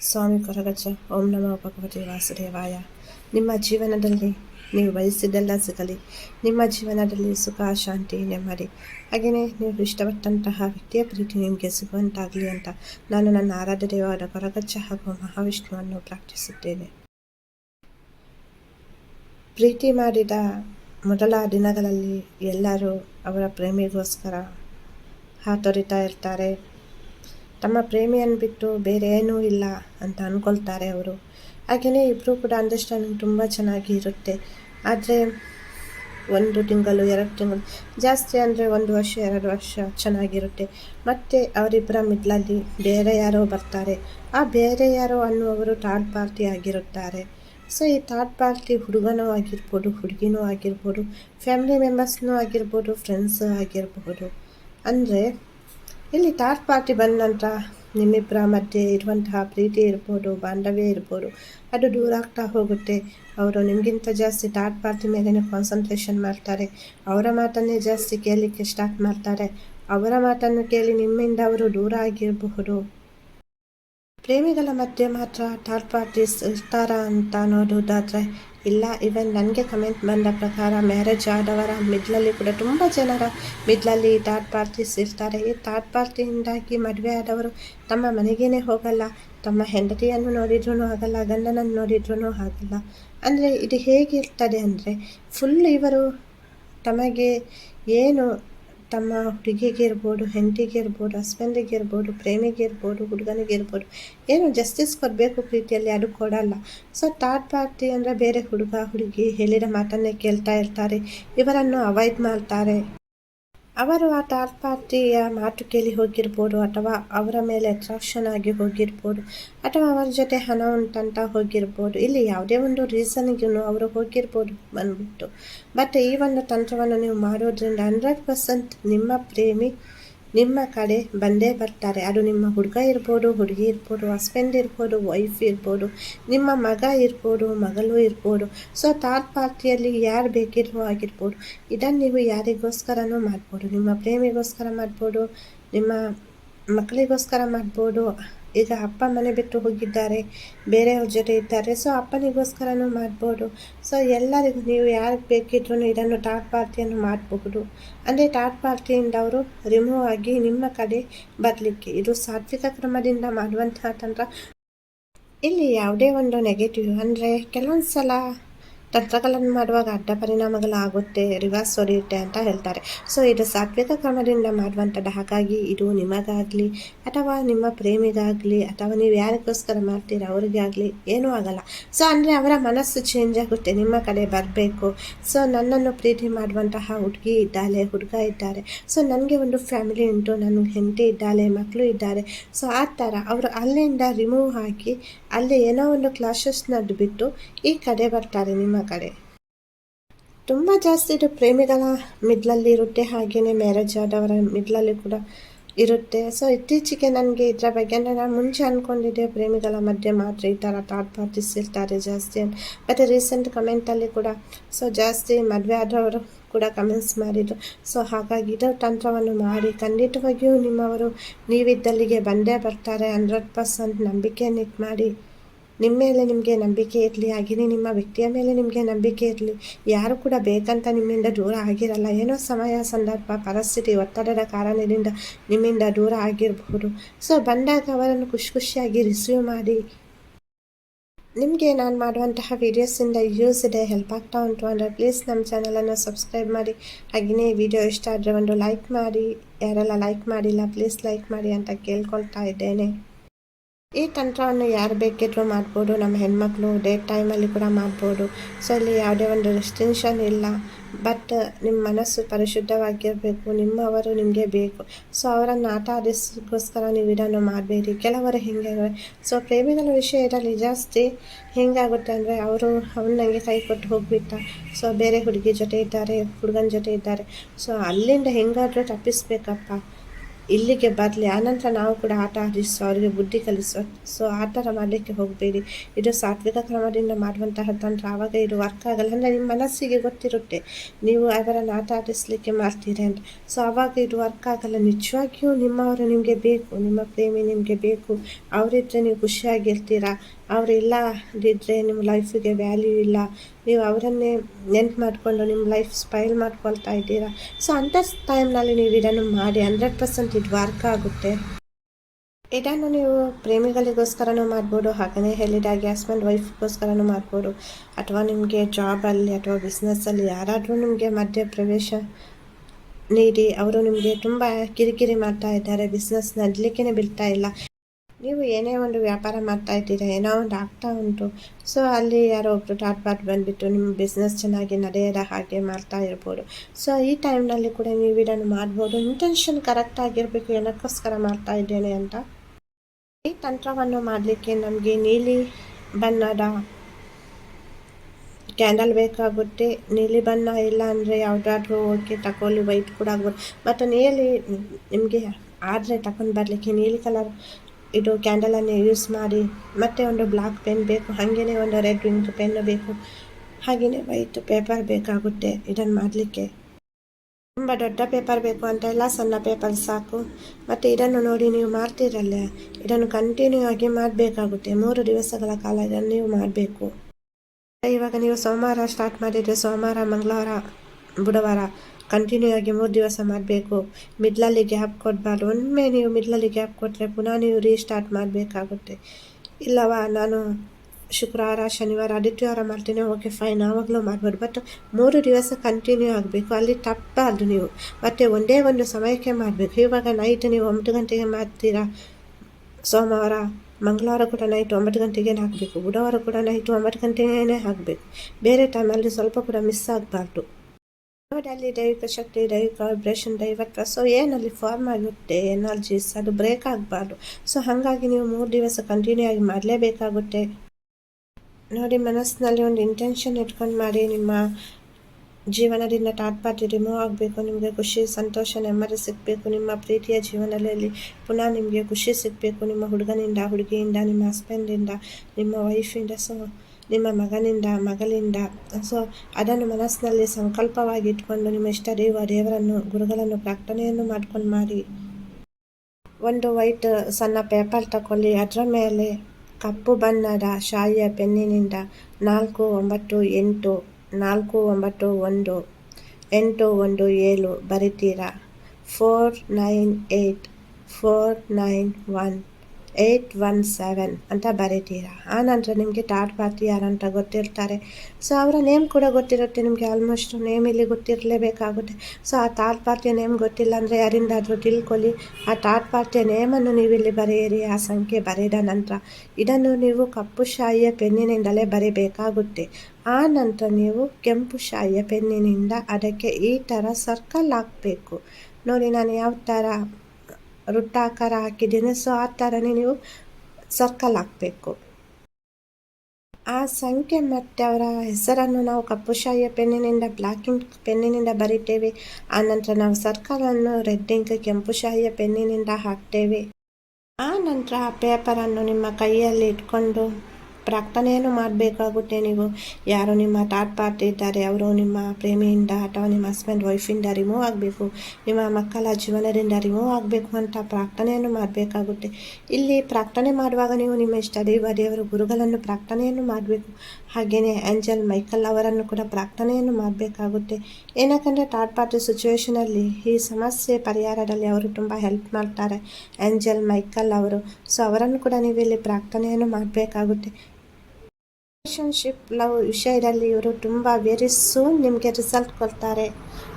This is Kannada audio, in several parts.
ಸ್ವಾಮಿ ಕೊರಗಜ ಓಂ ನಮೋ ಭಗವತಿ ವಾಸುದೇವಾಯ. ನಿಮ್ಮ ಜೀವನದಲ್ಲಿ ನೀವು ಬಯಸಿದ್ದೆಲ್ಲ ಸಿಗಲಿ. ನಿಮ್ಮ ಜೀವನದಲ್ಲಿ ಸುಖ, ಶಾಂತಿ ನೆಮ್ಮದಿ. ಹಾಗೆಯೇ ನೀವು ಇಷ್ಟಪಟ್ಟಂತಹ ವ್ಯಕ್ತಿಯ ಪ್ರೀತಿ ನಿಮಗೆ ಸಿಗುವಂತಾಗಲಿ ಅಂತ ನಾನು ನನ್ನ ಆರಾಧ್ಯ ದೇವರ ಕೊರಗಜ್ಜ ಹಾಗೂ ಮಹಾವಿಷ್ಣುವನ್ನು ಪ್ರಾರ್ಥಿಸುತ್ತೇನೆ. ಪ್ರೀತಿ ಮಾಡಿದ ಮೊದಲ ದಿನಗಳಲ್ಲಿ ಎಲ್ಲರೂ ಅವರ ಪ್ರೇಮಿಗೋಸ್ಕರ ಹಾತೊರಿತಾ ಇರ್ತಾರೆ. ತಮ್ಮ ಪ್ರೇಮಿಯನ್ನು ಬಿಟ್ಟು ಬೇರೆ ಏನೂ ಇಲ್ಲ ಅಂತ ಅಂದ್ಕೊಳ್ತಾರೆ ಅವರು. ಹಾಗೆಯೇ ಇಬ್ಬರೂ ಕೂಡ ಅಂಡರ್ಸ್ಟ್ಯಾಂಡಿಂಗ್ ತುಂಬ ಚೆನ್ನಾಗಿ ಇರುತ್ತೆ. ಆದರೆ ಒಂದು ತಿಂಗಳು, ಎರಡು ತಿಂಗಳು, ಜಾಸ್ತಿ ಅಂದರೆ ಒಂದು ವರ್ಷ, ಎರಡು ವರ್ಷ ಚೆನ್ನಾಗಿರುತ್ತೆ. ಮತ್ತು ಅವರಿಬ್ಬರ ಮಿಡ್ಲಲ್ಲಿ ಬೇರೆ ಯಾರೋ ಬರ್ತಾರೆ. ಆ ಬೇರೆ ಯಾರೋ ಅನ್ನುವರು ಥರ್ಡ್ ಪಾರ್ಟಿ ಆಗಿರುತ್ತಾರೆ. ಸೊ ಈ ಥರ್ಡ್ ಪಾರ್ಟಿ ಹುಡುಗನೂ ಆಗಿರ್ಬೋದು, ಹುಡುಗಿನೂ ಆಗಿರ್ಬೋದು ಫ್ಯಾಮಿಲಿ ಮೆಂಬರ್ಸ್ನೂ ಆಗಿರ್ಬೋದು ಫ್ರೆಂಡ್ಸು ಆಗಿರಬಹುದು ಅಂದರೆ ಇಲ್ಲಿ ಥರ್ಡ್ ಪಾರ್ಟಿ ಬಂದ ನಂತರ ನಿಮ್ಮಿಬ್ಬರ ಮಧ್ಯೆ ಇರುವಂತಹ ಪ್ರೀತಿ ಇರ್ಬೋದು, ಬಾಂಧವ್ಯ ಇರ್ಬೋದು, ಅದು ದೂರ ಆಗ್ತಾ ಹೋಗುತ್ತೆ. ಅವರು ನಿಮಗಿಂತ ಜಾಸ್ತಿ ಥರ್ಡ್ ಪಾರ್ಟಿ ಮೇಲೇ ಕಾನ್ಸಂಟ್ರೇಷನ್ ಮಾಡ್ತಾರೆ. ಅವರ ಮಾತನ್ನೇ ಜಾಸ್ತಿ ಕೇಳಲಿಕ್ಕೆ ಸ್ಟಾರ್ಟ್ ಮಾಡ್ತಾರೆ. ಅವರ ಮಾತನ್ನು ಕೇಳಿ ನಿಮ್ಮಿಂದ ಅವರು ದೂರ ಆಗಿರಬಹುದು. ಪ್ರೇಮಿಗಳ ಮಧ್ಯೆ ಮಾತ್ರ ಥರ್ಡ್ ಪಾರ್ಟೀಸ್ ಇರ್ತಾರಾ ಅಂತ ನೋಡೋದಾದರೆ ಇಲ್ಲ ಇವನ್ ನನಗೆ ಕಮೆಂಟ್ ಬಂದ ಪ್ರಕಾರ ಮ್ಯಾರೇಜ್ ಆದವರ ಮಿಡ್ಲಲ್ಲಿ ಕೂಡ ತುಂಬ ಜನರ ಮಿಡ್ಲಲ್ಲಿ ಥರ್ಡ್ ಪಾರ್ಟೀಸ್ ಇರ್ತಾರೆ. ಈ ಥರ್ಡ್ ಪಾರ್ಟಿಯಿಂದಾಗಿ ಮದುವೆ ಆದವರು ತಮ್ಮ ಮನೆಗೇನೆ ಹೋಗಲ್ಲ, ತಮ್ಮ ಹೆಂಡತಿಯನ್ನು ನೋಡಿದ್ರೂ ಆಗಲ್ಲ, ಗಂಡನನ್ನು ನೋಡಿದ್ರೂ ಆಗಲ್ಲ. ಅಂದರೆ ಇದು ಹೇಗಿರ್ತದೆ ಅಂದರೆ ಫುಲ್ ಇವರು ತಮಗೆ ಏನು ತಮ್ಮ ಹುಡುಗಿಗೆ ಇರ್ಬೋದು, ಹೆಂಡತಿಗೆ ಇರ್ಬೋದು ಹಸ್ಬೆಂಡಿಗೆ ಇರ್ಬೋದು, ಪ್ರೇಮಿಗೆ ಇರ್ಬೋದು, ಹುಡುಗನಿಗೆ ಇರ್ಬೋದು, ಏನು ಜಸ್ಟಿಸ್ ಕೊಡಬೇಕು ಪ್ರೀತಿಯಲ್ಲಿ ಅದು ಕೊಡಲ್ಲ. ಸೊ ಥರ್ಡ್ ಪಾರ್ಟಿ ಅಂದರೆ ಬೇರೆ ಹುಡುಗ, ಹುಡುಗಿ ಹೇಳಿದ ಮಾತನ್ನೇ ಕೇಳ್ತಾ ಇರ್ತಾರೆ. ಇವರನ್ನು ಅವಾಯ್ಡ್ ಮಾಡ್ತಾರೆ. ಅವರು ಆ ಥರ್ಡ್ ಪಾರ್ಟಿಯ ಮಾತು ಕೇಳಿ ಹೋಗಿರ್ಬೋದು ಅಥವಾ ಅವರ ಮೇಲೆ ಅಟ್ರಾಕ್ಷನ್ ಆಗಿ ಹೋಗಿರ್ಬೋದು ಅಥವಾ ಅವರ ಜೊತೆ ಹಣ ಉಂಟಂತ ಹೋಗಿರ್ಬೋದು. ಇಲ್ಲಿ ಯಾವುದೇ ಒಂದು ರೀಸನ್ಗೂ ಅವರು ಹೋಗಿರ್ಬೋದು ಬಂದ್ಬಿಟ್ಟು. ಬಟ್ ಈ ಒಂದು ತಂತ್ರವನ್ನು ನೀವು ಮಾಡೋದ್ರಿಂದ ಹಂಡ್ರೆಡ್ ಪರ್ಸೆಂಟ್ ನಿಮ್ಮ ಪ್ರೇಮಿ ನಿಮ್ಮ ಕಡೆ ಬಂದೇ ಬರ್ತಾರೆ. ಅದು ನಿಮ್ಮ ಹುಡುಗ ಇರ್ಬೋದು, ಹುಡುಗಿ ಇರ್ಬೋದು ಹಸ್ಬೆಂಡ್ ಇರ್ಬೋದು ವೈಫ್ ಇರ್ಬೋದು, ನಿಮ್ಮ ಮಗ ಇರ್ಬೋದು, ಮಗಳು ಇರ್ಬೋದು. ಸೊ ಥರ್ಡ್ ಪಾರ್ಟಿಯಲ್ಲಿ ಯಾರು ಬೇಕಿರೋ ಆಗಿರ್ಬೋದು. ಇದನ್ನು ನೀವು ಯಾರಿಗೋಸ್ಕರನೂ ಮಾಡ್ಬೋದು. ನಿಮ್ಮ ಪ್ರೇಮಿಗೋಸ್ಕರ ಮಾಡ್ಬೋದು, ನಿಮ್ಮ ಮಕ್ಕಳಿಗೋಸ್ಕರ ಮಾಡ್ಬೋದು. ಈಗ ಅಪ್ಪ ಮನೆ ಬಿಟ್ಟು ಹೋಗಿದ್ದಾರೆ, ಬೇರೆಯವ್ರ ಜೊತೆ ಇದ್ದಾರೆ. ಸೊ ಅಪ್ಪನಿಗೋಸ್ಕರನೂ ಮಾಡ್ಬೋದು. ಸೊ ಎಲ್ಲರಿಗೂ ನೀವು ಯಾರಿಗೆ ಬೇಕಿದ್ರು ಇದನ್ನು ಟಾಟ್ ಪಾರ್ಟಿಯನ್ನು ಮಾಡಬಹುದು. ಅಂದರೆ ಟಾಟ್ ಪಾರ್ಟಿಯಿಂದ ಅವರು ರಿಮೂವ್ ಆಗಿ ನಿಮ್ಮ ಕಡೆ ಬರಲಿಕ್ಕೆ. ಇದು ಸಾತ್ವಿಕ ಕ್ರಮದಿಂದ ಮಾಡುವಂತಹ ತಂತ್ರ. ಇಲ್ಲಿ ಯಾವುದೇ ಒಂದು ನೆಗೆಟಿವ್ ಅಂದರೆ ಕೆಲವೊಂದು ಸಲ ತಂತ್ರಗಳನ್ನು ಮಾಡುವಾಗ ಅಡ್ಡ ಪರಿಣಾಮಗಳಾಗುತ್ತೆ, ರಿವರ್ಸ್ ಹೊಡೆಯುತ್ತೆ ಅಂತ ಹೇಳ್ತಾರೆ. ಸೊ ಇದು ಸಾತ್ವಿಕ ಕ್ರಮದಿಂದ ಮಾಡುವಂಥದ್ದು. ಹಾಗಾಗಿ ಇದು ನಿಮಗಾಗಲಿ ಅಥವಾ ನಿಮ್ಮ ಪ್ರೇಮಿಗಾಗಲಿ ಅಥವಾ ನೀವು ಯಾರಿಗೋಸ್ಕರ ಮಾಡ್ತೀರ ಅವ್ರಿಗೆ ಆಗಲಿ ಏನೂ ಆಗಲ್ಲ. ಸೊ ಅಂದರೆ ಅವರ ಮನಸ್ಸು ಚೇಂಜ್ ಆಗುತ್ತೆ, ನಿಮ್ಮ ಕಡೆ ಬರಬೇಕು. ಸೊ ನನ್ನನ್ನು ಪ್ರೀತಿ ಮಾಡುವಂತಹ ಹುಡುಗಿ ಇದ್ದಾಳೆ, ಹುಡುಗ ಇದ್ದಾರೆ. ಸೊ ನನಗೆ ಒಂದು ಫ್ಯಾಮಿಲಿ ಉಂಟು, ನನ್ನ ಹೆಂಡತಿ ಇದ್ದಾಳೆ, ಮಕ್ಕಳು ಇದ್ದಾರೆ. ಸೊ ಆ ಥರ ಅವರು ಅಲ್ಲಿಂದ ರಿಮೂವ್ ಹಾಕಿ, ಅಲ್ಲಿ ಏನೋ ಒಂದು ಕ್ಲಾಶಸ್ನದ್ದು ಬಿಟ್ಟು ಈ ಕಡೆ ಬರ್ತಾರೆ ನಿಮ್ಮ ಕಡೆ. ತುಂಬ ಜಾಸ್ತಿ ಇದು ಪ್ರೇಮಿಗಳ ಮಿಡ್ಲಲ್ಲಿ ಇರುತ್ತೆ ಹಾಗೆಯೇ ಮ್ಯಾರೇಜ್ ಆದವರ ಮಿಡ್ಲಲ್ಲಿ ಕೂಡ ಇರುತ್ತೆ. ಸೊ ಇತ್ತೀಚೆಗೆ ನನಗೆ ಇದರ ಬಗ್ಗೆ ನಾನು ಮುಂಚೆ ಅಂದ್ಕೊಂಡಿದ್ದೆ ಪ್ರೇಮಿಗಳ ಮಧ್ಯೆ ಮಾತ್ರ ಈ ಥರ ಥರ್ಡ್ ಪಾರ್ಟೀಸ್ ಇರ್ತಾರೆ ಜಾಸ್ತಿ ಅಂತ. ಮತ್ತು ರೀಸೆಂಟ್ ಕಮೆಂಟಲ್ಲಿ ಕೂಡ ಸೊ ಜಾಸ್ತಿ ಮದುವೆ ಆದವರು ಕೂಡ ಕಮೆಂಟ್ಸ್ ಮಾಡಿದರು. ಸೊ ಹಾಗಾಗಿ ಇದರ ತಂತ್ರವನ್ನು ಮಾಡಿ ಖಂಡಿತವಾಗಿಯೂ ನಿಮ್ಮವರು ನೀವಿದ್ದಲ್ಲಿಗೆ ಬಂದೇ ಬರ್ತಾರೆ ಹಂಡ್ರೆಡ್ ಪರ್ಸೆಂಟ್ ನಂಬಿಕೆಯನ್ನು ಇದು ಮಾಡಿ. ನಿಮ್ಮ ಮೇಲೆ ನಿಮಗೆ ನಂಬಿಕೆ ಇರಲಿ ಹಾಗೆಯೇ ನಿಮ್ಮ ವ್ಯಕ್ತಿಯ ಮೇಲೆ ನಿಮಗೆ ನಂಬಿಕೆ ಇರಲಿ. ಯಾರು ಕೂಡ ಬೇಕಂತ ನಿಮ್ಮಿಂದ ದೂರ ಆಗಿರಲ್ಲ. ಏನೋ ಸಮಯ, ಸಂದರ್ಭ, ಪರಿಸ್ಥಿತಿ, ಒತ್ತಡದ ಕಾರಣದಿಂದ ನಿಮ್ಮಿಂದ ದೂರ ಆಗಿರಬಹುದು. ಸೊ ಬಂದಾಗ ಅವರನ್ನು ಖುಷಿ ಖುಷಿಯಾಗಿ ರಿಸೀವ್ ಮಾಡಿ. ನಿಮಗೆ ನಾನು ಮಾಡುವಂತಹ ವೀಡಿಯೋಸಿಂದ ಯೂಸ್ ಇದೆ ಹೆಲ್ಪ್ ಆಗ್ತಾ ಉಂಟು ಅಂದರೆ ಪ್ಲೀಸ್ ನಮ್ಮ ಚಾನಲನ್ನು ಸಬ್ಸ್ಕ್ರೈಬ್ ಮಾಡಿ. ಹಾಗೆಯೇ ವಿಡಿಯೋ ಇಷ್ಟ ಆದರೆ ಒಂದು ಲೈಕ್ ಮಾಡಿ. ಯಾರೆಲ್ಲ ಲೈಕ್ ಮಾಡಿಲ್ಲ ಪ್ಲೀಸ್ ಲೈಕ್ ಮಾಡಿ ಅಂತ ಕೇಳ್ಕೊಳ್ತಾ ಇದ್ದೇನೆ. ಈ ತಂತ್ರವನ್ನು ಯಾರು ಬೇಕಿದ್ರೂ ಮಾಡ್ಬೋದು. ನಮ್ಮ ಹೆಣ್ಮಕ್ಳು ಡೇ ಟೈಮಲ್ಲಿ ಕೂಡ ಮಾಡ್ಬೋದು. ಸೊ ಇಲ್ಲಿ ಯಾವುದೇ ಒಂದು ರೆಸ್ಟ್ರಿಕ್ಷನ್ ಇಲ್ಲ. ಬಟ್ ನಿಮ್ಮ ಮನಸ್ಸು ಪರಿಶುದ್ಧವಾಗಿರಬೇಕು. ನಿಮ್ಮವರು ನಿಮಗೆ ಬೇಕು. ಸೊ ಅವರನ್ನು ಆಟ ಆಡಿಸೋಕ್ಕೋಸ್ಕರ ನೀವು ಇದನ್ನು ಮಾಡಬೇಡಿ. ಕೆಲವರು ಹಿಂಗೆ ಸೊ ಪ್ರೇಮಿಗಳ ವಿಷಯದಲ್ಲಿ ಜಾಸ್ತಿ ಹೆಂಗಾಗುತ್ತೆ ಅಂದರೆ ಅವರು ಅವನು ನನಗೆ ಕೈ ಕೊಟ್ಟು ಹೋಗ್ಬಿಟ್ಟ. ಸೊ ಬೇರೆ ಹುಡುಗಿ ಜೊತೆ ಇದ್ದಾರೆ, ಹುಡುಗನ ಜೊತೆ ಇದ್ದಾರೆ. ಸೊ ಅಲ್ಲಿಂದ ಹೆಂಗಾದರೂ ತಪ್ಪಿಸ್ಬೇಕಪ್ಪ. ಇಲ್ಲಿಗೆ ಬರಲಿ ಆನಂತರ ನಾವು ಕೂಡ ಆಟ ಆಡಿಸುವ, ಅವರಿಗೆ ಬುದ್ಧಿ ಕಲಿಸುವ ಸೊ ಆ ಥರ ಮಾಡಲಿಕ್ಕೆ ಹೋಗಬೇಡಿ. ಇದು ಸಾತ್ವಿಕ ಕ್ರಮದಿಂದ ಮಾಡುವಂತಹ ತಂತ್ರ ಆವಾಗ ಇದು ವರ್ಕ್ ಆಗಲ್ಲ. ಅಂದರೆ ನಿಮ್ಮ ಮನಸ್ಸಿಗೆ ಗೊತ್ತಿರುತ್ತೆ, ನೀವು ಅವರನ್ನು ಆಟ ಆಡಿಸ್ಲಿಕ್ಕೆ ಮಾಡ್ತೀರಿ ಅಂತ. ಸೊ ಆವಾಗ ಇದು ವರ್ಕ್ ಆಗಲ್ಲ. ನಿಜವಾಗಿಯೂ ನಿಮ್ಮವರು ನಿಮಗೆ ಬೇಕು, ನಿಮ್ಮ ಪ್ರೇಮಿ ನಿಮಗೆ ಬೇಕು. ಅವರಿದ್ದರೆ ನೀವು ಖುಷಿಯಾಗಿರ್ತೀರಾ. ಅವರಿಲ್ಲದಿದ್ದರೆ ನಿಮ್ಮ ಲೈಫಿಗೆ ವ್ಯಾಲ್ಯೂ ಇಲ್ಲ. ನೀವು ಅವರನ್ನೇ ನೆನ್ಪು ಮಾಡಿಕೊಂಡು ನಿಮ್ಮ ಲೈಫ್ ಸ್ಪೈಲ್ ಮಾಡ್ಕೊಳ್ತಾ ಇದ್ದೀರಾ. ಸೊ ಅಂಥ ಟೈಮ್ನಲ್ಲಿ ನೀವು ಇದನ್ನು ಮಾಡಿ ಹಂಡ್ರೆಡ್ ಪರ್ಸೆಂಟ್ ಇದು ವರ್ಕ್ ಆಗುತ್ತೆ. ಇದನ್ನು ನೀವು ಪ್ರೇಮಿಗಳಿಗೋಸ್ಕರನೂ ಮಾಡ್ಬೋದು ಹಾಗೆಯೇ ಹೇಳಿದಾಗೆ ಹಸ್ಬೆಂಡ್ ವೈಫ್ಗೋಸ್ಕರನೂ ಮಾಡ್ಬೋದು. ಅಥವಾ ನಿಮಗೆ ಜಾಬಲ್ಲಿ ಅಥವಾ ಬಿಸ್ನೆಸ್ಸಲ್ಲಿ ಯಾರಾದರೂ ನಿಮಗೆ ಮಧ್ಯ ಪ್ರವೇಶ ನೀಡಿ, ಅವರು ನಿಮಗೆ ತುಂಬ ಕಿರಿಕಿರಿ ಮಾಡ್ತಾ ಇದ್ದಾರೆ ಬಿಸ್ನೆಸ್ ನಡಲಿಕ್ಕೆ ಬಿಡ್ತಾ ಇಲ್ಲ. ನೀವು ಏನೇ ಒಂದು ವ್ಯಾಪಾರ ಮಾಡ್ತಾ ಇದ್ದೀರಾ, ಏನೋ ಒಂದು ಆಗ್ತಾ ಉಂಟು. ಸೊ ಅಲ್ಲಿ ಯಾರೋ ಒಬ್ಬರು ಟಾಟ್ ಪಾಟ್ ಬಂದುಬಿಟ್ಟು ನಿಮ್ಮ ಬಿಸ್ನೆಸ್ ಚೆನ್ನಾಗಿ ನಡೆಯದ ಹಾಗೆ ಮಾಡ್ತಾ ಇರ್ಬೋದು. ಸೊ ಈ ಟೈಮ್ನಲ್ಲಿ ಕೂಡ ನೀವು ಇದನ್ನು ಮಾಡ್ಬೋದು. ಇಂಟೆನ್ಷನ್ ಕರೆಕ್ಟ್ ಆಗಿರಬೇಕು, ಏನಕ್ಕೋಸ್ಕರ ಮಾಡ್ತಾ ಇದ್ದೇನೆ ಅಂತ. ಈ ತಂತ್ರವನ್ನು ಮಾಡಲಿಕ್ಕೆ ನಮಗೆ ನೀಲಿ ಬಣ್ಣದ ಕ್ಯಾಂಡಲ್ ಬೇಕಾಗುತ್ತೆ. ನೀಲಿ ಬಣ್ಣ ಇಲ್ಲ ಅಂದರೆ ಯಾವುದಾದ್ರೂ ಓಕೆ ತಗೊಳ್ಳಿ ವೈಟ್ ಕೂಡ ಆಗ್ಬೋದು. ಮತ್ತು ನೀಲಿ, ನಿಮಗೆ ಆದರೆ ತಗೊಂಡು ಬರಲಿಕ್ಕೆ ನೀಲಿ ಕಲರ್ ಇದು ಕ್ಯಾಂಡಲನ್ನು ಯೂಸ್ ಮಾಡಿ, ಮತ್ತೆ ಒಂದು ಬ್ಲಾಕ್ ಪೆನ್ ಬೇಕು ಹಾಗೆಯೇ ಒಂದು ರೆಡ್ ವಿಂಗ್ ಪೆನ್ ಬೇಕು ಹಾಗೆಯೇ ವೈಟ್ ಪೇಪರ್ ಬೇಕಾಗುತ್ತೆ ಇದನ್ನು ಮಾಡಲಿಕ್ಕೆ. ತುಂಬ ದೊಡ್ಡ ಪೇಪರ್ ಬೇಕು ಅಂತ ಎಲ್ಲ ಸಣ್ಣ ಪೇಪರ್ ಸಾಕು. ಮತ್ತು ಇದನ್ನು ನೋಡಿ ನೀವು ಮಾಡ್ತೀರಲ್ಲ, ಇದನ್ನು ಕಂಟಿನ್ಯೂ ಆಗಿ ಮಾಡಬೇಕಾಗುತ್ತೆ. ಮೂರು ದಿವಸಗಳ ಕಾಲ ಇದನ್ನು ನೀವು ಮಾಡಬೇಕು. ಇವಾಗ ನೀವು ಸೋಮವಾರ ಸ್ಟಾರ್ಟ್ ಮಾಡಿದರೆ ಸೋಮವಾರ, ಮಂಗಳವಾರ, ಬುಧವಾರ ಕಂಟಿನ್ಯೂ ಆಗಿ ಮೂರು ದಿವಸ ಮಾಡಬೇಕು. ಮಿಡ್ಲಲ್ಲಿ ಗ್ಯಾಪ್ ಕೊಡಬಾರ್ದು ಒಮ್ಮೆ ನೀವು ಮಿಡ್ಲಲ್ಲಿ ಗ್ಯಾಪ್ ಕೊಟ್ಟರೆ ಪುನಃ ನೀವು ರೀಸ್ಟಾರ್ಟ್ ಮಾಡಬೇಕಾಗುತ್ತೆ. ಇಲ್ಲವಾ, ನಾನು ಶುಕ್ರವಾರ, ಶನಿವಾರ, ಆದಿತ್ಯವಾರ ಮಾಡ್ತೀನಿ. ಓಕೆ ಫೈನ್ ಆವಾಗಲೂ ಮಾಡ್ಬೋದು. ಬಟ್ ಮೂರು ದಿವಸ ಕಂಟಿನ್ಯೂ ಆಗಬೇಕು. ಅಲ್ಲಿ ತಪ್ಪಬಾರ್ದು ನೀವು. ಮತ್ತು ಒಂದೇ ಒಂದು ಸಮಯಕ್ಕೆ ಮಾಡಬೇಕು. ಇವಾಗ ನೈಟ್ ನೀವು ಒಂಬತ್ತು ಗಂಟೆಗೆ ಮಾಡ್ತೀರಾ? ಸೋಮವಾರ, ಮಂಗಳವಾರ ಕೂಡ ನೈಟ್ ಒಂಬತ್ತು ಗಂಟೆಗೆ ಹಾಕಬೇಕು. ಬುಧವಾರ ಕೂಡ ನೈಟ್ ಒಂಬತ್ತು ಗಂಟೆಗೇನೆ ಹಾಕಬೇಕು. ಬೇರೆ ಟೈಮಲ್ಲಿ ಸ್ವಲ್ಪ ಕೂಡ ಮಿಸ್ ಆಗಬಾರ್ದು. ಅಲ್ಲಿ ದೈವಿಕ ಶಕ್ತಿ, ದೈವಿಕ ವೈಬ್ರೇಷನ್ ದೈವತ್ವ. ಸೊ ಏನಲ್ಲಿ ಫಾರ್ಮ್ ಆಗುತ್ತೆ ಎನರ್ಜೀಸ್ ಅದು ಬ್ರೇಕ್ ಆಗಬಾರ್ದು. ಸೊ ಹಾಗಾಗಿ ನೀವು ಮೂರು ದಿವಸ ಕಂಟಿನ್ಯೂ ಆಗಿ ಮಾಡಲೇಬೇಕಾಗುತ್ತೆ. ನೋಡಿ, ಮನಸ್ಸಿನಲ್ಲಿ ಒಂದು ಇಂಟೆನ್ಷನ್ ಇಟ್ಕೊಂಡು ಮಾಡಿ, ನಿಮ್ಮ ಜೀವನದಿಂದ ತಾತ್ಪಾತಿ ರಿಮೂವ್ ಆಗಬೇಕು, ನಿಮಗೆ ಖುಷಿ, ಸಂತೋಷ, ನೆಮ್ಮದಿ ಸಿಗಬೇಕು, ನಿಮ್ಮ ಪ್ರೀತಿಯ ಜೀವನದಲ್ಲಿ ಪುನಃ ನಿಮಗೆ ಖುಷಿ ಸಿಗಬೇಕು, ನಿಮ್ಮ ಹುಡುಗನಿಂದ, ಹುಡುಗಿಯಿಂದ, ನಿಮ್ಮ ಹಸ್ಬೆಂಡಿಂದ ನಿಮ್ಮ ವೈಫಿಂದ ಸೊ ನಿಮ್ಮ ಮಗನಿಂದ, ಮಗಳಿಂದ. ಸೊ ಅದನ್ನು ಮನಸ್ಸಿನಲ್ಲಿ ಸಂಕಲ್ಪವಾಗಿ ಇಟ್ಕೊಂಡು ನಿಮ್ಮ ಇಷ್ಟ ದೇವ, ದೇವರನ್ನು, ಗುರುಗಳನ್ನು ಪ್ರಾರ್ಥನೆಯನ್ನು ಮಾಡ್ಕೊಂಡು ಮಾಡಿ. ಒಂದು ವೈಟ್, ಸಣ್ಣ ಪೇಪರ್ ತಗೊಳ್ಳಿ ಅದರ ಮೇಲೆ ಕಪ್ಪು ಬಣ್ಣದ ಶಾಯಿಯ ಪೆನ್ನಿನಿಂದ ನಾಲ್ಕು, ಒಂಬತ್ತು, ಎಂಟು, ನಾಲ್ಕು, ಒಂಬತ್ತು, ಒಂದು, ಎಂಟು, ಒಂದು, ಏಳು ಬರಿತೀರಾ? Four nine eight four nine one. Eight one seven ಅಂತ ಬರೀತೀರಾ? ಆ ನಂತರ ನಿಮಗೆ ಟಾಟ್ ಪಾರ್ಟಿ ಯಾರಂತ ಗೊತ್ತಿರ್ತಾರೆ. ಸೊ ಅವರ ನೇಮ್ ಕೂಡ ಗೊತ್ತಿರುತ್ತೆ. ನಿಮಗೆ ಆಲ್ಮೋಸ್ಟ್ ನೇಮ್ ಇಲ್ಲಿ ಗೊತ್ತಿರಲೇಬೇಕಾಗುತ್ತೆ. ಸೊ ಆ ಥರ್ಡ್ ಪಾರ್ಟಿಯ ನೇಮ್ ಗೊತ್ತಿಲ್ಲ ಅಂದರೆ ಯಾರಿಂದಾದರೂ ತಿಳ್ಕೊಳ್ಳಿ. ಆ ಥರ್ಡ್ ಪಾರ್ಟಿಯ ನೇಮನ್ನು ನೀವು ಇಲ್ಲಿ ಬರೆಯಿರಿ. ಆ ಸಂಖ್ಯೆ ಬರೆದ ನಂತರ ಇದನ್ನು ನೀವು ಕಪ್ಪು ಶಾಯಿಯ ಪೆನ್ನಿನಿಂದಲೇ ಬರೀಬೇಕಾಗುತ್ತೆ. ಆ ನಂತರ ನೀವು ಕೆಂಪು ಶಾಯಿಯ ಪೆನ್ನಿನಿಂದ ಅದಕ್ಕೆ ಈ ಥರ ಸರ್ಕಲ್ ಹಾಕಬೇಕು. ನೋಡಿ ನಾನು ಯಾವ ಥರ ವೃತ್ತಾಕಾರ ಹಾಕಿದ್ದೇನೆ ಸೊ ಆ ಥರನೇ ನೀವು ಸರ್ಕಲ್ ಹಾಕಬೇಕು. ಆ ಸಂಖ್ಯೆ ಮತ್ತು ಅವರ ಹೆಸರನ್ನು ನಾವು ಕಪ್ಪು ಶಾಯಿಯ ಪೆನ್ನಿನಿಂದ ಬ್ಲ್ಯಾಕಿಂಗ್ ಪೆನ್ನಿನಿಂದ ಬರಿತೇವೆ. ಆನಂತರ ನಾವು ಸರ್ಕಲನ್ನು ರೆಡ್ ಇಂಕ್ ಕೆಂಪು ಶಾಹಿಯ ಪೆನ್ನಿನಿಂದ ಹಾಕ್ತೇವೆ. ಆ ನಂತರ ಆ ಪೇಪರನ್ನು ನಿಮ್ಮ ಕೈಯಲ್ಲಿ ಇಟ್ಕೊಂಡು ಪ್ರಾರ್ಥನೆಯನ್ನು ಮಾಡಬೇಕಾಗುತ್ತೆ ನೀವು. ಯಾರು ನಿಮ್ಮ ಥರ್ಡ್ ಪಾರ್ಟಿ ಇದ್ದಾರೆ, ಅವರು ನಿಮ್ಮ ಪ್ರೇಮಿಯಿಂದ ಅಥವಾ ನಿಮ್ಮ ಹಸ್ಬೆಂಡ್ ವೈಫಿಂದ ರಿಮೂವ್ ಆಗಬೇಕು. ನಿಮ್ಮ ಮಕ್ಕಳ ಜೀವನದಿಂದ ರಿಮೂವ್ ಆಗಬೇಕು ಅಂತ ಪ್ರಾರ್ಥನೆಯನ್ನು ಮಾಡಬೇಕಾಗುತ್ತೆ. ಇಲ್ಲಿ ಪ್ರಾರ್ಥನೆ ಮಾಡುವಾಗ ನೀವು ನಿಮ್ಮ ಇಷ್ಟ ದೇವ ದೇವರು ಗುರುಗಳನ್ನು ಪ್ರಾರ್ಥನೆಯನ್ನು ಮಾಡಬೇಕು. ಹಾಗೆಯೇ ಆ್ಯಂಜಲ್ ಮೈಕಲ್ ಅವರನ್ನು ಕೂಡ ಪ್ರಾರ್ಥನೆಯನ್ನು ಮಾಡಬೇಕಾಗುತ್ತೆ. ಏನಕ್ಕಂದರೆ ಥರ್ಡ್ ಪಾರ್ಟಿ ಸಿಚುವೇಷನಲ್ಲಿ ಈ ಸಮಸ್ಯೆ ಪರಿಹಾರದಲ್ಲಿ ಅವರು ತುಂಬ ಹೆಲ್ಪ್ ಮಾಡ್ತಾರೆ ಆ್ಯಂಜಲ್ ಮೈಕಲ್ ಅವರು. ಸೊ ಅವರನ್ನು ಕೂಡ ನೀವು ಇಲ್ಲಿ ಪ್ರಾರ್ಥನೆಯನ್ನು ಮಾಡಬೇಕಾಗುತ್ತೆ. ರಿಲೇಷನ್ಶಿಪ್ ಲವ್ ವಿಷಯದಲ್ಲಿ ಇವರು ತುಂಬ ವೆರಿ ಸೂನ್ ನಿಮಗೆ ರಿಸಲ್ಟ್ ಕೊಡ್ತಾರೆ.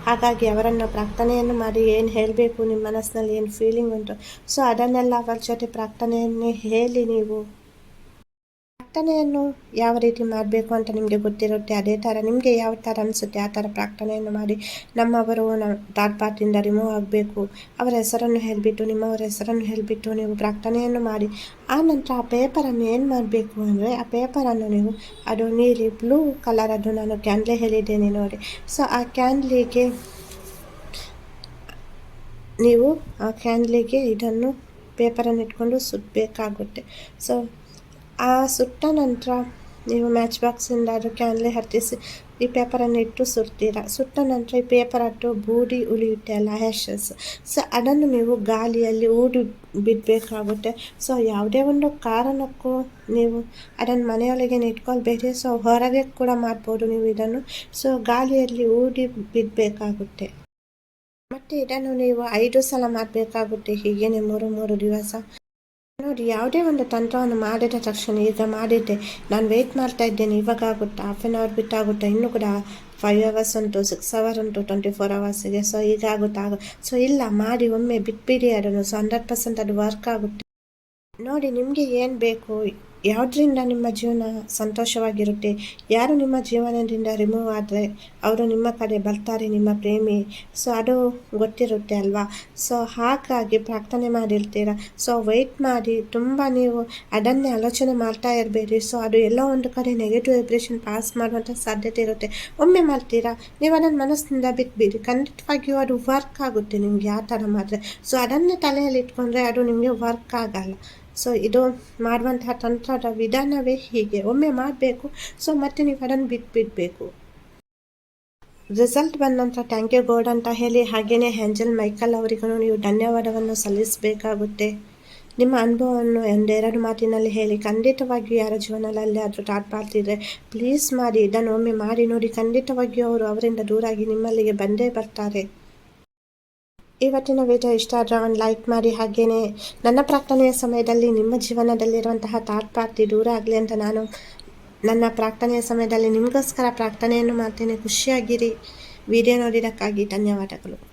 ಹಾಗಾಗಿ ಅವರನ್ನು ಪ್ರಾರ್ಥನೆಯನ್ನು ಮಾಡಿ ಏನು ಹೇಳಬೇಕು ನಿಮ್ಮ ಮನಸ್ಸಿನಲ್ಲಿ ಏನು ಫೀಲಿಂಗ್ ಉಂಟು. ಸೊ ಅದನ್ನೆಲ್ಲ ಅವರ ಜೊತೆ ಪ್ರಾರ್ಥನೆಯನ್ನೇ ಹೇಳಿ ನೀವು. ಪ್ರಾರ್ಥನೆಯನ್ನು ಯಾವ ರೀತಿ ಮಾಡಬೇಕು ಅಂತ ನಿಮಗೆ ಗೊತ್ತಿರುತ್ತೆ, ಅದೇ ಥರ ನಿಮಗೆ ಯಾವ ಥರ ಅನಿಸುತ್ತೆ, ಆ ಥರ ಪ್ರಾರ್ಥನೆಯನ್ನು ಮಾಡಿ ನಮ್ಮವರು ನಮ್ಮ ಥರ್ಡ್ ರಿಮೂವ್ ಆಗಬೇಕು. ಅವರ ಹೆಸರನ್ನು ಹೇಳಿಬಿಟ್ಟು, ನಿಮ್ಮವರ ಹೆಸರನ್ನು ಹೇಳಿಬಿಟ್ಟು ನೀವು ಪ್ರಾರ್ಥನೆಯನ್ನು ಮಾಡಿ. ಆ ನಂತರ ಆ ಪೇಪರನ್ನು ಏನು ಮಾಡಬೇಕು ಅಂದರೆ, ಆ ಪೇಪರನ್ನು ನೀವು ಅದು ನೀಲಿ ಬ್ಲೂ ಕಲರ್ ಅದು ನಾನು ಕ್ಯಾಂಡ್ಲೆ ಹೇಳಿದ್ದೇನೆ ನೋಡಿ. ಸೊ ಆ ಕ್ಯಾಂಡ್ಲಿಗೆ ನೀವು ಆ ಕ್ಯಾಂಡ್ಲಿಗೆ ಇದನ್ನು ಪೇಪರನ್ನು ಇಟ್ಕೊಂಡು ಸುತ್ತಬೇಕಾಗುತ್ತೆ ಸೊ ಸುಟ್ಟ ನಂತರ ನೀವು ಮ್ಯಾಚ್ ಬಾಕ್ಸಿಂದ ಅದು ಕ್ಯಾನ್ಲೆ ಹತ್ತಿಸಿ ಈ ಪೇಪರನ್ನು ಇಟ್ಟು ಸುಡ್ತೀರಾ? ಸುಟ್ಟ ನಂತರ ಈ ಪೇಪರ್ ಅಟ್ಟು ಬೂಡಿ ಉಳಿಯುತ್ತೆ ಅಲ್ಲ ಹ್ಯಾಶಸ್ ಸೊ, ಅದನ್ನು ನೀವು ಗಾಳಿಯಲ್ಲಿ ಊಡಿ ಬಿಡಬೇಕಾಗುತ್ತೆ. ಸೊ, ಯಾವುದೇ ಒಂದು ಕಾರಣಕ್ಕೂ ನೀವು ಅದನ್ನು ಮನೆಯೊಳಗೆ ಇಟ್ಕೊಳ್ಬೇಡಿ ಸೊ, ಹೊರಗೆ ಕೂಡ ಮಾಡ್ಬೋದು ನೀವು ಇದನ್ನು. ಸೊ ಗಾಳಿಯಲ್ಲಿ ಊಡಿ ಬಿಡಬೇಕಾಗುತ್ತೆ. ಮತ್ತು ಇದನ್ನು ನೀವು ಐದು ಸಲ ಮಾಡಬೇಕಾಗುತ್ತೆ ಹೀಗೇನೆ ಮೂರು ಮೂರು ದಿವಸ. ನೋಡಿ, ಯಾವುದೇ ಒಂದು ತಂತ್ರವನ್ನು ಮಾಡಿದ ತಕ್ಷಣ ಈಗ ಮಾಡಿದ್ದೆ. ನಾನು ವೆಯ್ಟ್ ಮಾಡ್ತಾ ಇದ್ದೇನೆ. ಇವಾಗ ಆಗುತ್ತಾ? ಹಾಫ್ ಆನ್ ಅವರ್ ಬಿಟ್ಟಾಗುತ್ತಾ? ಇನ್ನೂ ಕೂಡ ಫೈವ್ ಅವರ್ಸ್ ಉಂಟು ಸಿಕ್ಸ್ ಅವರ್ ಉಂಟು ಟ್ವೆಂಟಿ ಫೋರ್ ಅವರ್ಸಿಗೆ ಸೊ ಈಗ ಆಗುತ್ತಾ? ಆಗ ಸೊ ಇಲ್ಲ, ಮಾಡಿ ಒಮ್ಮೆ ಬಿಟ್ಬಿಡಿ ಅದನ್ನು. ಸೊ ಹಂಡ್ರೆಡ್ ಪರ್ಸೆಂಟ್ ಅದು ವರ್ಕ್ ಆಗುತ್ತೆ. ನೋಡಿ, ನಿಮಗೆ ಏನು ಬೇಕು? ಯಾವುದರಿಂದ ನಿಮ್ಮ ಜೀವನ ಸಂತೋಷವಾಗಿರುತ್ತೆ? ಯಾರು ನಿಮ್ಮ ಜೀವನದಿಂದ ರಿಮೂವ್ ಆದರೆ ಅವರು ನಿಮ್ಮ ಕಡೆ ಬರ್ತಾರೆ, ನಿಮ್ಮ ಪ್ರೇಮಿ? ಸೊ ಅದು ಗೊತ್ತಿರುತ್ತೆ ಅಲ್ವಾ? ಸೊ ಹಾಗಾಗಿ ಪ್ರಾರ್ಥನೆ ಮಾಡಿರ್ತೀರ? ಸೊ ವೆಯ್ಟ್ ಮಾಡಿ, ತುಂಬ ನೀವು ಅದನ್ನೇ ಆಲೋಚನೆ ಮಾಡ್ತಾ ಇರಬೇಡಿ. ಸೊ ಅದು ಎಲ್ಲೋ ಒಂದು ಕಡೆ ನೆಗೆಟಿವ್ ವೈಬ್ರೇಷನ್ ಪಾಸ್ ಮಾಡುವಂಥ ಸಾಧ್ಯತೆ ಇರುತ್ತೆ. ಒಮ್ಮೆ ಮಾಡ್ತೀರಾ? ನೀವು ಅದನ್ನು ಮನಸ್ಸಿನಿಂದ ಬಿಟ್ಬಿಡಿ. ಖಂಡಿತವಾಗಿಯೂ ಅದು ವರ್ಕ್ ಆಗುತ್ತೆ ನಿಮ್ಗೆ ಯಾವ ಥರ ಮಾಡಿದ್ರೆ ಸೊ ಅದನ್ನೇ ತಲೆಯಲ್ಲಿ ಇಟ್ಕೊಂಡ್ರೆ ಅದು ನಿಮಗೆ ವರ್ಕ್ ಆಗಲ್ಲ. ಸೊ ಇದು ಮಾಡುವಂತಹ ತಂತ್ರದ ವಿಧಾನವೇ ಹೀಗೆ. ಒಮ್ಮೆ ಮಾಡಬೇಕು. ಸೊ ಮತ್ತೆ ನೀವು ಅದನ್ನು ಬಿಟ್ಬಿಡಬೇಕು ರಿಸಲ್ಟ್ ಬಂದ ನಂತರ ಥ್ಯಾಂಕ್ ಯು ಗೋಡ್ ಅಂತ ಹೇಳಿ ಹಾಗೆಯೇ ಹ್ಯಾಂಜಲ್ ಮೈಕಲ್ ಅವರಿಗೂ ನೀವು ಧನ್ಯವಾದವನ್ನು ಸಲ್ಲಿಸಬೇಕಾಗುತ್ತೆ. ನಿಮ್ಮ ಅನುಭವವನ್ನು ಒಂದೆರಡು ಮಾತಿನಲ್ಲಿ ಹೇಳಿ. ಖಂಡಿತವಾಗಿಯೂ ಯಾರ ಜೀವನದಲ್ಲಿ ಆದರೂ ಟಾಟ್ ಮಾಡ್ತಿದ್ರೆ ಪ್ಲೀಸ್ ಮಾಡಿ. ಇದನ್ನು ಒಮ್ಮೆ ಮಾಡಿ ನೋಡಿ. ಖಂಡಿತವಾಗಿಯೂ ಅವರು ಅವರಿಂದ ದೂರಾಗಿ ನಿಮ್ಮಲ್ಲಿಗೆ ಬಂದೇ ಬರ್ತಾರೆ. ಇವತ್ತಿನ ವಿಡಿಯೋ ಇಷ್ಟ ಆದರೆ ಒಂದು ಲೈಕ್ ಮಾಡಿ ಹಾಗೆಯೇ ನನ್ನ ಪ್ರಾರ್ಥನೆಯ ಸಮಯದಲ್ಲಿ ನಿಮ್ಮ ಜೀವನದಲ್ಲಿರುವಂತಹ ಪಾರ್ಟಿ ದೂರ ಆಗಲಿ ಅಂತ ನಾನು ನನ್ನ ಪ್ರಾರ್ಥನೆಯ ಸಮಯದಲ್ಲಿ ನಿಮಗೋಸ್ಕರ ಪ್ರಾರ್ಥನೆಯನ್ನು ಮಾಡ್ತೇನೆ. ಖುಷಿಯಾಗಿರಿ. ವಿಡಿಯೋ ನೋಡಿದ್ದಕ್ಕಾಗಿ ಧನ್ಯವಾದಗಳು.